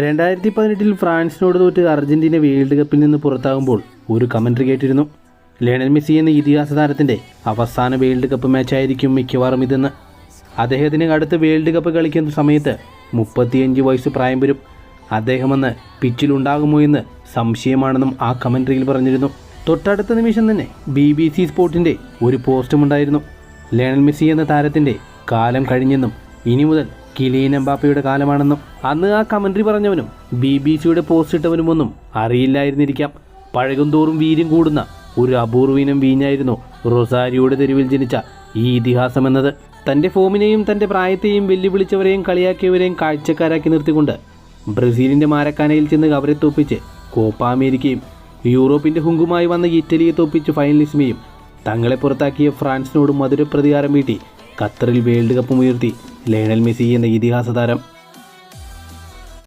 രണ്ടായിരത്തി പതിനെട്ടിൽ ഫ്രാൻസിനോട് തോറ്റ് അർജന്റീന വേൾഡ് കപ്പിൽ നിന്ന് പുറത്താകുമ്പോൾ ഒരു കമൻട്രി കേട്ടിരുന്നു. ലയണൽ മെസ്സി എന്ന ഇതിഹാസ താരത്തിന്റെ അവസാന വേൾഡ് കപ്പ് മാച്ചായിരിക്കും മിക്കവാറും ഇതെന്ന്. അദ്ദേഹത്തിന് അടുത്ത വേൾഡ് കപ്പ് കളിക്കുന്ന സമയത്ത് മുപ്പത്തിയഞ്ച് വയസ്സ് പ്രായം വരും. അദ്ദേഹമെന്ന് പിച്ചിലുണ്ടാകുമോ എന്ന് സംശയമാണെന്നും ആ കമൻട്രിയിൽ പറഞ്ഞിരുന്നു. തൊട്ടടുത്ത നിമിഷം തന്നെ ബി ബി സി സ്പോർട്ടിന്റെ ഒരു പോസ്റ്റുമുണ്ടായിരുന്നു ലയണൽ മെസ്സി എന്ന താരത്തിന്റെ കാലം കഴിഞ്ഞെന്നും ഇനി മുതൽ കിലിയൻ എംബാപ്പയുടെ കാലമാണെന്നും അന്ന് ആ കമന്ററി പറഞ്ഞവനും ബി ബി സിയുടെ പോസ്റ്റ് ഇട്ടവനുമൊന്നും അറിയില്ലായിരുന്നിരിക്കാം. പഴകുന്തോറും വീര്യം കൂടുന്ന ഒരു അപൂർവീനം വീഞ്ഞായിരുന്നു റൊസാരിയോയുടെ തെരുവിൽ ജനിച്ച ഈ ഇതിഹാസം എന്നത് തന്റെ ഫോമിനെയും തന്റെ പ്രായത്തെയും വെല്ലുവിളിച്ചവരെയും കളിയാക്കിയവരെയും കാഴ്ചക്കാരാക്കി നിർത്തിക്കൊണ്ട് ബ്രസീലിന്റെ മാരക്കാനയിൽ ചെന്ന് അവരെ തോപ്പിച്ച് കോപ്പ അമേരിക്കയും യൂറോപ്പിന്റെ ഹുങ്കുമായി വന്ന ഇറ്റലിയെ തോപ്പിച്ച് ഫൈനലിസ്മയും തങ്ങളെ പുറത്താക്കിയ ഫ്രാൻസിനോട് മധുര പ്രതികാരം വീട്ടി ഖത്തറിൽ വേൾഡ് കപ്പ് ഉയർത്തി. ലയണൽ മെസ്സി എന്ന ഇതിഹാസ താരം